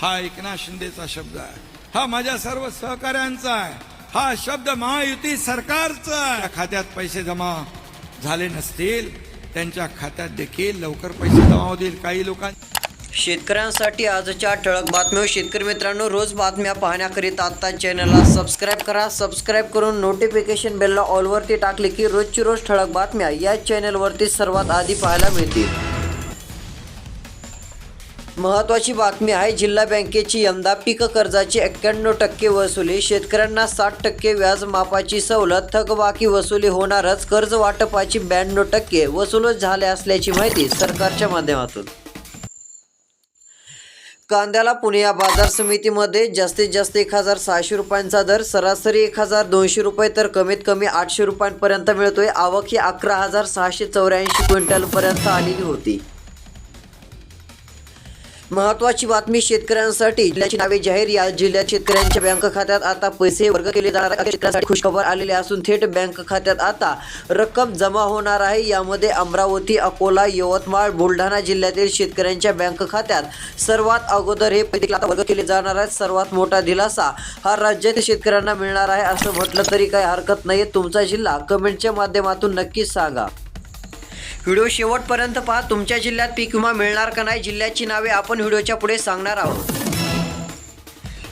हा एकनाथ शिंदेचा शब्द आहे. हा माझ्या सर्व सहकाऱ्यांचा आहे. हा शब्द महायुती सरकारचा आहे. खात्यात पैसे जमा झाले नसतील त्यांच्या खात्यात देखील लवकर पैसे जमा होतील काही लोकां शेतकऱ्यांसाठी आजच्या ठळक बातम्या. शेतकरी मित्रांनो रोज बातम्या पाहण्याकरिता आता चॅनलला सबस्क्राईब करा. सबस्क्राईब करून नोटिफिकेशन बेलला ऑलवरती टाकले की रोजची रोज ठळक बातम्या या चॅनलवरती सर्वात आधी पाहायला मिळतील. महत्त्वाची बातमी आहे जिल्हा बँकेची यंदा पीक कर्जाची एक्क्याण्णव टक्के वसुली. शेतकऱ्यांना साठ टक्के व्याज मापाची सवलत थकबाकी वसुली होणारच कर्ज वाटपाची ब्याण्णव टक्के वसूलच झाले असल्याची माहिती सरकारच्या माध्यमातून. कांद्याला पुणे या बाजार समितीमध्ये जास्तीत जास्त एक हजार सहाशे रुपयांचा दर सरासरी एक हजार दोनशे रुपये तर कमीत कमी आठशे रुपयांपर्यंत मिळतोय. आवक ही अकरा हजार सहाशे चौऱ्याऐंशी क्विंटलपर्यंत आलेली होती. महत्वाची बातमी शेतकऱ्यांसाठी. जिल्ह्याची नावे जाहीर. या जिल्ह्यात शेतकऱ्यांच्या बँक खात्यात आता पैसे वर्ग केले जाणार शेतकऱ्यांसाठी खुशखबर आलेले असून थेट बँक खात्यात आता रक्कम जमा होणार आहे. यामध्ये अमरावती अकोला यवतमाळ बुलढाणा जिल्ह्यातील शेतकऱ्यांच्या बँक खात्यात सर्वात अगोदर हे पैसे आता वर्ग केले जाणार आहेत. सर्वात मोठा दिलासा हा राज्यातील शेतकऱ्यांना मिळणार आहे. असं म्हटलं तरी काही हरकत नाही तुमचा जिल्हा कमेंटच्या माध्यमातून नक्कीच सांगा. व्हिडिओ शेवटपर्यंत पहा. तुमच्या जिल्ह्यात पीक विमा मिळणार का नाही जिल्ह्याची नावे आपण व्हिडिओच्या पुढे सांगणार आहोत.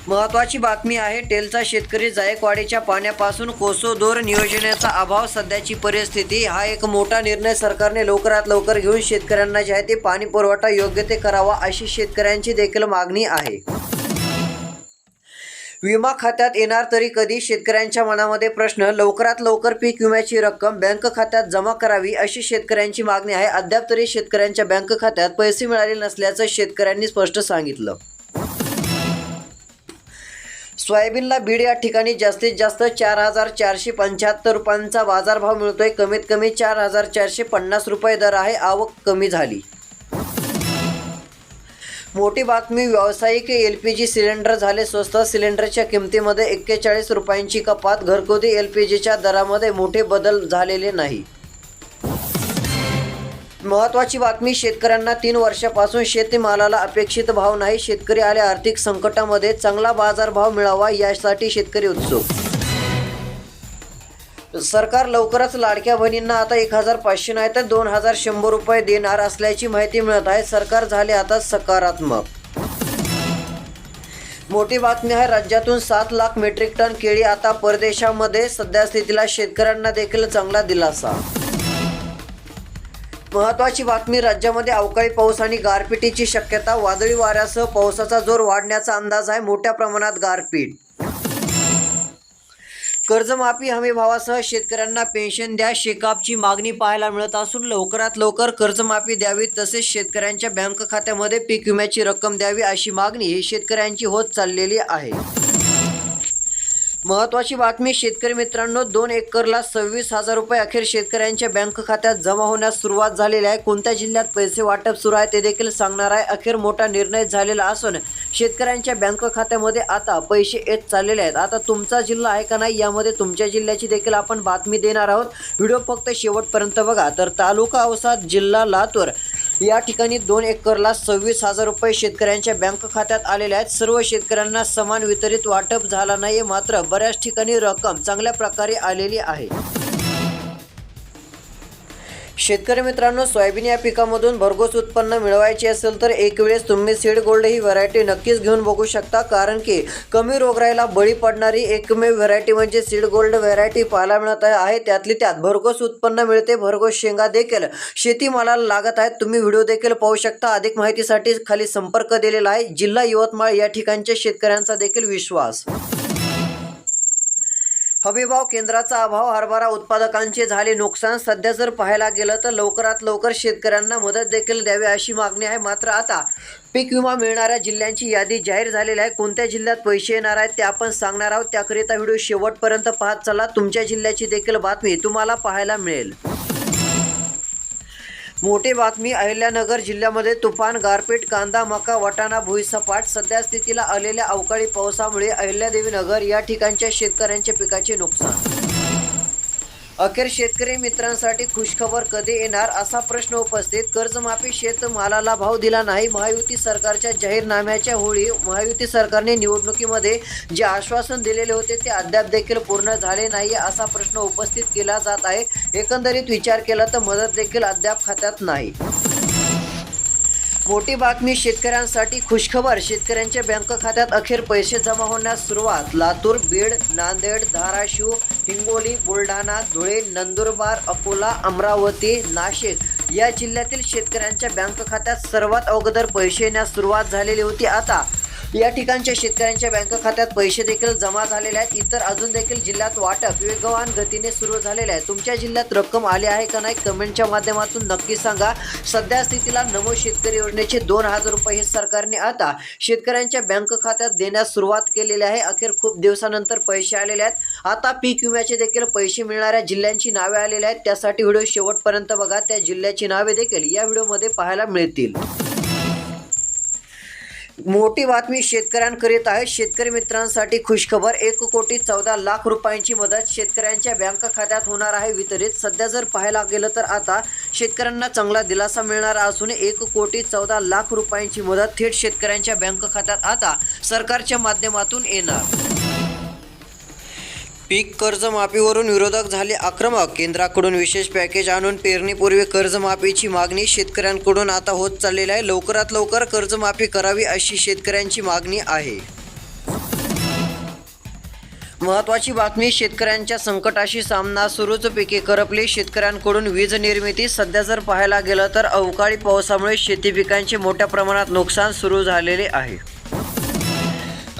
महत्वाची बातमी आहे टेलचा शेतकरी जायकवाडीच्या पाण्यापासून कोसोदोर नियोजनाचा अभाव सध्याची परिस्थिती. हा एक मोठा निर्णय सरकारने लवकरात लवकर घेऊन शेतकऱ्यांना जे आहे ते पाणी पुरवठा योग्य ते करावा अशी शेतकऱ्यांची देखील मागणी आहे. विमा खात्यात येणार तरी कधी? शेतकऱ्यांच्या मनामध्ये प्रश्न लवकरात लवकर पीक विम्याची रक्कम बँक खात्यात जमा करावी अशी शेतकऱ्यांची मागणी आहे. अद्याप तरी शेतकऱ्यांच्या बँक खात्यात पैसे मिळाले नसल्याचं शेतकऱ्यांनी स्पष्ट सांगितलं. सोयाबीनला बीड या ठिकाणी जास्तीत जास्त चार हजार चारशे पंच्याहत्तर रुपयांचा बाजारभाव मिळतोय. कमीत कमी चार हजार चारशे पन्नास रुपये दर आहे. आवक कमी झाली. मोठी बातमी व्यावसायिक एल पी जी सिलेंडर झाले स्वस्त. सिलेंडरच्या किमतीमध्ये एक्केचाळीस रुपयांची कपात. घरगुती एल पी जीच्या दरामध्ये मोठे बदल झालेले नाही. महत्वाची बातमी शेतकऱ्यांना तीन वर्षापासून शेतीमालाला अपेक्षित भाव नाही. शेतकरी आले आर्थिक संकटामध्ये. चांगला बाजारभाव मिळावा यासाठी शेतकरी उत्सुक सरकार लवकरच लाडक्या बहिणींना आता एक हजार पाचशे नाही तर दोन हजार शंभर रुपये देणार असल्याची माहिती मिळत आहे. सरकार झाले आता सकारात्मक. मोठी बातमी आहे राज्यातून सात लाख मेट्रिक टन केळी आता परदेशामध्ये सध्या स्थितीला शेतकऱ्यांना देखील चांगला दिलासा. महत्वाची बातमी राज्यामध्ये अवकाळी पाऊस आणि गारपिटीची शक्यता वादळी वाऱ्यासह पावसाचा जोर वाढण्याचा अंदाज आहे. मोठ्या प्रमाणात गारपीट कर्जमाफी हमी भावासह शेतकऱ्यांना पेन्शन द्या शेकापची मागणी पाहायला मिळत असून लवकरात लवकर कर्जमाफी द्यावी तसेच शेतकऱ्यांच्या बँक खात्यामध्ये पीक विम्याची रक्कम द्यावी अशी मागणी ही शेतकऱ्यांची होत चाललेली आहे. महत्वाची बातमी शेतकरी मित्रांनो दोन एकरला सव्वीस हजार रुपये अखेर शेतकऱ्यांच्या बँक खात्यात जमा होण्यास सुरुवात झालेली आहे. कोणत्या जिल्ह्यात पैसे वाटप सुरू आहे ते देखील सांगणार आहे. अखेर मोठा निर्णय झालेला असून शेतकऱ्यांच्या बँक खात्यामध्ये आता पैसे येत चाललेले आहेत. आता तुमचा जिल्हा आहे का नाही यामध्ये तुमच्या जिल्ह्याची देखील आपण बातमी देणार आहोत. व्हिडिओ फक्त शेवटपर्यंत बघा. तर तालुका अवसाद जिल्हा लातूर. या ठिकाणी दोन एकरला सव्वीस हजार रुपये शेतकऱ्यांच्या बँक खात्यात आलेले आहेत. सर्व शेतकऱ्यांना समान वितरित वाटप झाला नाही मात्र बऱ्याच ठिकाणी रक्कम चांगल्या प्रकारे आलेली आहे. शेतकरी मित्रांनो सोयाबीन या पिकामधून भरघोस उत्पन्न मिळवायचे असेल तर एक वेळेस तुम्ही सीड गोल्ड ही व्हरायटी नक्कीच घेऊन बघू शकता. कारण की कमी रोगराईला बळी पडणारी एकमेव व्हरायटी म्हणजे सीड गोल्ड व्हरायटी पाहायला मिळत आहे. त्यातली त्यात भरघोस उत्पन्न मिळते भरघोस शेंगा देखील शेतीमालाला लागत आहेत. तुम्ही व्हिडिओ देखील पाहू शकता. अधिक माहितीसाठी खाली संपर्क दिलेला आहे. जिल्हा यवतमाळ या ठिकाणच्या शेतकऱ्यांचा देखील विश्वास. हमीभाव केंद्राचा अभाव हरभरा उत्पादकांचे झाले नुकसान सध्या जर पाहायला गेलं तर लवकरात लवकर शेतकऱ्यांना मदत देखील द्यावी अशी मागणी आहे. मात्र आता पीक विमा मिळणाऱ्या जिल्ह्यांची यादी जाहीर झालेली आहे. कोणत्या जिल्ह्यात पैसे येणार आहेत ते आपण सांगणार आहोत. त्याकरिता व्हिडिओ शेवटपर्यंत पाहत चला. तुमच्या जिल्ह्याची देखील बातमी तुम्हाला पाहायला मिळेल. मोठी बातमी अहिल्यानगर जिल्ह्यामध्ये तुफान गारपीट कांदा मका वाटाणा भुईसपाट सध्या स्थितीला आलेल्या अवकाळी पावसामुळे अहिल्यादेवी नगर या ठिकाणच्या शेतकऱ्यांच्या पिकाचे नुकसान अखेर शेतकरी मित्रांसाठी खुशखबर कधी येणार असा प्रश्न उपस्थित. कर्जमाफी शेतमालाला भाव दिला नाही. महायुती सरकारच्या जाहीरनाम्याच्या होळी महायुती सरकारने निवडणुकीमध्ये जे आश्वासन दिलेले होते ते अद्याप देखील पूर्ण झाले नाही असा प्रश्न उपस्थित केला जात आहे. एकंदरीत विचार केला तर मदत देखील अद्याप खात्यात नाही. मोठी बातमी शेतकऱ्यांसाठी खुशखबर. शेतकऱ्यांच्या बँक खात्यात अखेर पैसे जमा होण्यास सुरुवात. लातूर बीड नांदेड धाराशिव हिंगोली बुलढाणा धुळे नंदुरबार अकोला अमरावती नाशिक या जिल्ह्यातील शेतकऱ्यांच्या बँक खात्यात सर्वात अगोदर पैसे येण्यास सुरुवात झालेली होती. आता या ठिकाणच्या शेतकऱ्यांच्या बँक खात्यात पैसे देखील जमा झालेले आहेत. इतर अजून देखील जिल्ह्यात वाटप वेगवान गतीने सुरू झालेले आहे. तुमच्या जिल्ह्यात रक्कम आली आहे का नाही कमेंटच्या माध्यमातून नक्की सांगा. सध्या स्थितीला नमो शेतकरी योजनेचे दोन हजार रुपये हे सरकारने आता शेतकऱ्यांच्या बँक खात्यात देण्यास सुरुवात केलेली आहे. अखेर खूप दिवसानंतर पैसे आलेले आहेत. आता पीक विम्याचे देखील पैसे मिळणाऱ्या जिल्ह्यांची नावे आलेली आहेत. त्यासाठी व्हिडिओ शेवटपर्यंत बघा. त्या जिल्ह्याची नावे देखील या व्हिडिओमध्ये पाहायला मिळतील. मोठी बातमी शेतकऱ्यांकरित आहे. शेतकरी मित्रांसाठी खुशखबर एक कोटी चौदा लाख रुपयांची मदत शेतकऱ्यांच्या बँक खात्यात होणार आहे. वितरित सध्या जर पाहायला गेलं तर आता शेतकऱ्यांना चांगला दिलासा मिळणार असून एक कोटी चौदा लाख रुपयांची मदत थेट शेतकऱ्यांच्या बँक खात्यात आता सरकारच्या माध्यमातून येणार. पीक कर्जमाफीवरून विरोधक झाले आक्रमक. केंद्राकडून विशेष पॅकेज आणून पेरणीपूर्वी कर्जमाफीची मागणी शेतकऱ्यांकडून आता होत चाललेली आहे. लवकरात लवकर कर्जमाफी करावी अशी शेतकऱ्यांची मागणी आहे. महत्वाची बातमी शेतकऱ्यांच्या संकटाशी सामना सुरूच. पिके करपली. शेतकऱ्यांकडून वीज निर्मिती सध्या जर पाहायला गेलं तर अवकाळी पावसामुळे शेती पिकांचे मोठ्या प्रमाणात नुकसान सुरू झालेले आहे.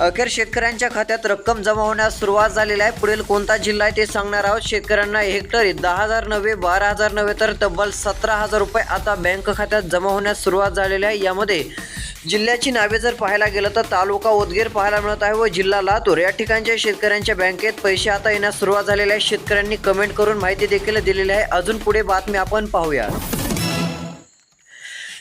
अखेर शेतकऱ्यांच्या खात्यात रक्कम जमा होण्यास सुरुवात झालेली आहे. पुढील कोणता जिल्हा आहे ते सांगणार आहोत. शेतकऱ्यांना हेक्टरी दहा हजार नव्हे बारा हजार नव्हे तर तब्बल सतरा हजार रुपये आता बँक खात्यात जमा होण्यास सुरुवात झालेली आहे. यामध्ये जिल्ह्याची नावे जर पाहायला गेलं तर तालुका उदगीर पाहायला मिळत आहे व जिल्हा लातूर. या ठिकाणच्या शेतकऱ्यांच्या बँकेत पैसे आता येण्यास सुरुवात झालेली आहे. शेतकऱ्यांनी कमेंट करून माहिती देखील दिलेली आहे. अजून पुढे बातमी आपण पाहूया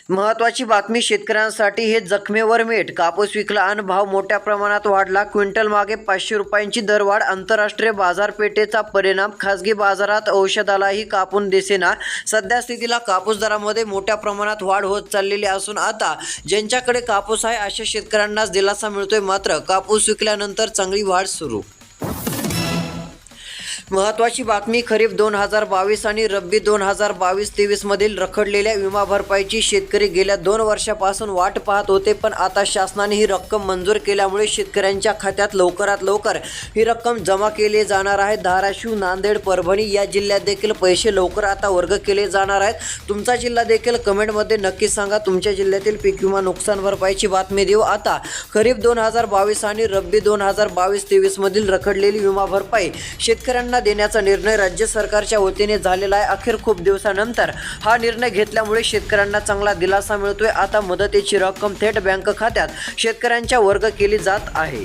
महत्वाची बातमी शेतकऱ्यांसाठी हे जखमेवर मेट. कापूस विकला आणि भाव मोठ्या प्रमाणात वाढला. क्विंटल मागे पाचशे रुपयांची दरवाढ. आंतरराष्ट्रीय बाजारपेठेचा परिणाम. खासगी बाजारात औषधालाही कापून दिसेना. सध्या स्थितीला कापूस दरामध्ये मोठ्या प्रमाणात वाढ होत चाललेली असून आता ज्यांच्याकडे कापूस आहे अशा शेतकऱ्यांनाच दिलासा मिळतोय मात्र कापूस विकल्यानंतर चांगली वाढ सुरू महत्वाची बातमी खरीप दोन हजार बावीस आणि रब्बी दोन हजार बावीस तेवीस मधील रखडलेल्या विमा भरपाईची शेतकरी गेल्या दोन वर्षापासून वाट पाहत होते पण आता शासनाने ही रक्कम मंजूर केल्यामुळे शेतकऱ्यांच्या खात्यात लवकरात लवकर ही रक्कम जमा केली जाणार आहे. धाराशिव नांदेड परभणी या जिल्ह्यात देखील पैसे लवकर आता वर्ग केले जाणार आहेत. तुमचा जिल्हा देखील कमेंटमध्ये नक्की सांगा. तुमच्या जिल्ह्यातील पीक विमा नुकसान भरपाईची बातमी देऊ. आता खरीप दोन हजार बावीस आणि रब्बी दोन हजार बावीस तेवीस मधील रखडलेली विमा भरपाई शेतकऱ्यांना देण्याचा निर्णय राज्य सरकारच्या वतीने झालेला आहे. अखेर खूप दिवसानंतर हा निर्णय घेतल्यामुळे शेतकऱ्यांना चांगला दिलासा मिळतोय. आता मदतीची रक्कम थेट बँक खात्यात शेतकऱ्यांच्या वर्ग केली जात आहे.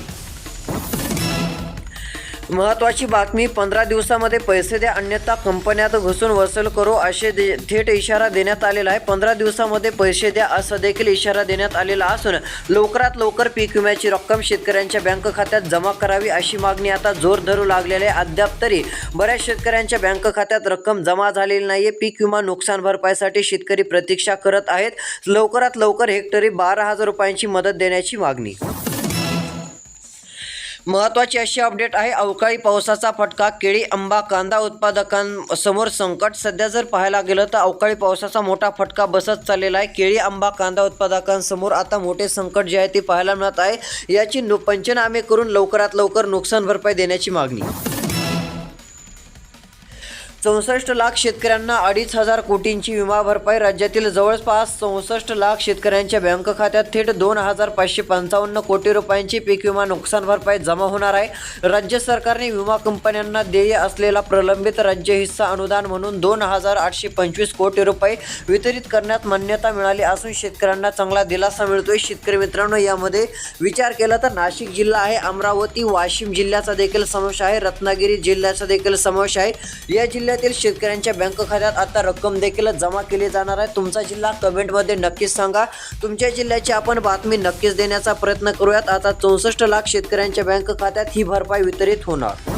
महत्वाची बातमी पंधरा दिवसामध्ये पैसे द्या अन्यथा कंपन्यात घुसून वसूल करू असे दे थेट इशारा देण्यात आलेला आहे. पंधरा दिवसामध्ये पैसे द्या असा देखील इशारा देण्यात आलेला असून लवकरात लवकर पीक विम्याची रक्कम शेतकऱ्यांच्या बँक खात्यात जमा करावी अशी मागणी आता जोर धरू लागलेली आहे. अद्याप तरी बऱ्याच शेतकऱ्यांच्या बँक खात्यात रक्कम जमा झालेली नाहीये. पीक विमा नुकसान भरपाईसाठी शेतकरी प्रतीक्षा करत आहेत. लवकरात लवकर हेक्टरी बारा हजार रुपयांची मदत देण्याची मागणी. महत्वाची अशी अपडेट आहे अवकाळी पावसाचा फटका केळी आंबा कांदा उत्पादकांसमोर संकट. सध्या जर पाहायला गेलं तर अवकाळी पावसाचा मोठा फटका बसत चाललेला आहे. केळी आंबा कांदा उत्पादकांसमोर आता मोठे संकट जे आहे ते पाहायला मिळत आहे. याची नु पंचनामे करून लवकरात लवकर नुकसान भरपाई देण्याची मागणी. चौसष्ट लाख शेतकऱ्यांना अडीच हजार कोटींची विमा भरपाई राज्यातील जवळपास चौसष्ट लाख शेतकऱ्यांच्या बँक खात्यात थेट दोन हजार पाचशे पंचावन्न कोटी रुपयांची पीक विमा नुकसान भरपाई जमा होणार आहे. राज्य सरकारने विमा कंपन्यांना देय असलेला प्रलंबित राज्य हिस्सा अनुदान म्हणून दोन हजार आठशे पंचवीस कोटी रुपये वितरित करण्यात मान्यता मिळाली असून शेतकऱ्यांना चांगला दिलासा मिळतोय. शेतकरी मित्रांनो यामध्ये विचार केला तर नाशिक जिल्हा आहे अमरावती वाशिम जिल्ह्याचा देखील समावेश आहे रत्नागिरी जिल्ह्याचा देखील समावेश आहे. या जिल्ह्यात जिल्ह्यातील शेतकऱ्यांच्या बँक खात्यात आता रक्कम देखील जमा केली जाणार आहे. तुमचा जिल्हा कमेंटमध्ये नक्कीच सांगा. तुमच्या जिल्ह्याची आपण बातमी नक्कीच देण्याचा प्रयत्न करूयात. आता चौसष्ट लाख शेतकऱ्यांच्या बँक खात्यात ही भरपाई वितरित होणार.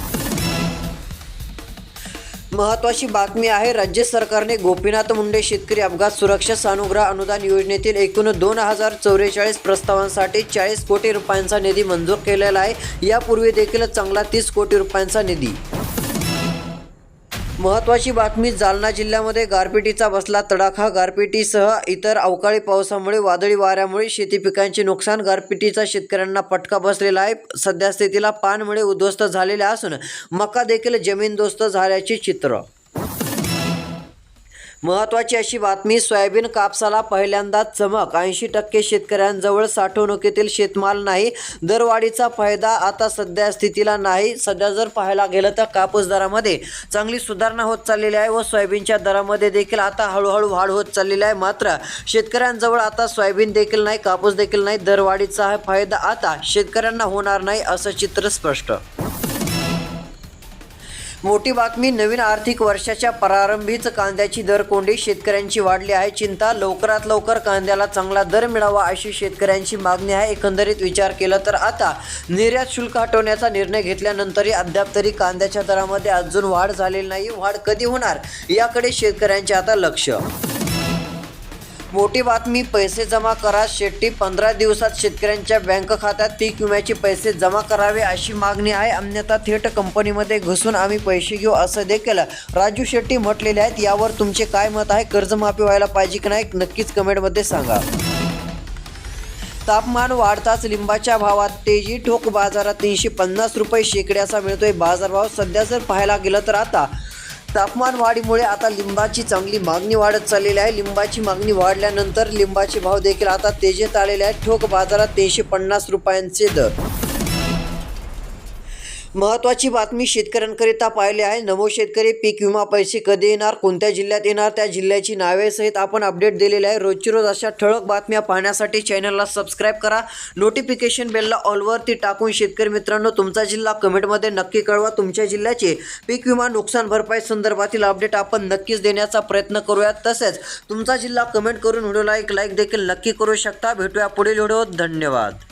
महत्वाची बातमी आहे राज्य सरकारने गोपीनाथ मुंडे शेतकरी अपघात सुरक्षा सानुग्रह अनुदान योजनेतील एकूण दोन हजार चौवेचाळीस प्रस्तावांसाठी चाळीस कोटी रुपयांचा निधी मंजूर केलेला आहे. यापूर्वी देखील चांगला तीस कोटी रुपयांचा निधी महत्वाची बातमी जालना जिल्ह्यामध्ये गारपिटीचा बसला तडाखा. गारपिटीसह इतर अवकाळी पावसामुळे वादळी वाऱ्यामुळे शेती पिकांचे नुकसान गारपिटीचा शेतकऱ्यांना पटका बसलेला आहे. सध्या स्थितीला पानमुळे उद्ध्वस्त झालेले असून मका देखील जमीनदोस्त झाल्याचे चित्र. महत्वाची अशी बातमी सोयाबीन कापसाला पहिल्यांदाच चमक. ऐंशी टक्के शेतकऱ्यांजवळ साठवणुकीतील शेतमाल नाही. दरवाढीचा फायदा आता सध्या स्थितीला नाही. सध्या जर पाहायला गेलं तर कापूस दरामध्ये चांगली सुधारणा होत चाललेली आहे व सोयाबीनच्या दरामध्ये देखील आता हळूहळू वाढ होत चाललेली आहे. मात्र शेतकऱ्यांजवळ आता सोयाबीन देखील नाही कापूस देखील नाही. दरवाढीचा हा फायदा आता शेतकऱ्यांना होणार नाही असं चित्र स्पष्ट मोठी बातमी नवीन आर्थिक वर्षाच्या प्रारंभीच कांद्याची दर कोंडी शेतकऱ्यांची वाढली आहे चिंता लवकरात लवकर कांद्याला चांगला दर मिळावा अशी शेतकऱ्यांची मागणी आहे. एकंदरीत विचार केला तर आता निर्यात शुल्क हटवण्याचा निर्णय घेतल्यानंतरही अद्याप तरी कांद्याच्या दरामध्ये अजून वाढ झालेली नाही. वाढ कधी होणार? याकडे शेतकऱ्यांचे आता लक्ष. मोठी बातमी पैसे जमा करा शेट्टी. पंधरा दिवसात शेतकऱ्यांच्या बँक खात्यात पीक विम्याचे पैसे जमा करावे अशी मागणी आहे. अन्यथा थेट कंपनीमध्ये घुसून आम्ही पैसे घेऊ असं देखील राजू शेट्टी म्हटलेले आहेत. यावर तुमचे काय मत आहे? कर्जमाफी व्हायला पाहिजे की नाही? नक्कीच कमेंटमध्ये सांगा. तापमान वाढताच लिंबाच्या भावात तेजी. ठोक बाजारात तीनशे पन्नास रुपये शेकड्याचा मिळतोय बाजारभाव. सध्या जर पाहायला गेलं तर आता तापमान वाढीमुळे आता लिंबाची चांगली मागणी वाढत चाललेली आहे. लिंबाची मागणी वाढल्यानंतर लिंबाचे भाव देखील आता तेजीत आलेले आहेत. ठोक बाजारात तीनशे पन्नास रुपयांचे दर. महत्वाची बातमी शेतकऱ्यांकरिता पाहिली आहे. नमो शेतकरी पीक विमा पैसे कधी येणार? कोणत्या जिल्ह्यात येणार? त्या जिल्ह्याची नावे सहित आपण अपडेट दिलेले आहे. रोजची रोज अशा ठळक बातम्या पाहण्यासाठी चॅनलला सबस्क्राईब करा. नोटिफिकेशन बेलला ऑलवरती टाकून शेतकरी मित्रांनो तुमचा जिल्हा कमेंटमध्ये नक्की कळवा. तुमच्या जिल्ह्याचे पीक विमा नुकसान भरपाई संदर्भातील अपडेट आपण नक्कीच देण्याचा प्रयत्न करूयात. तसेच तुमचा जिल्हा कमेंट करून व्हिडिओला एक लाईक देखील नक्की करू शकता. भेटूया पुढील व्हिडिओ धन्यवाद.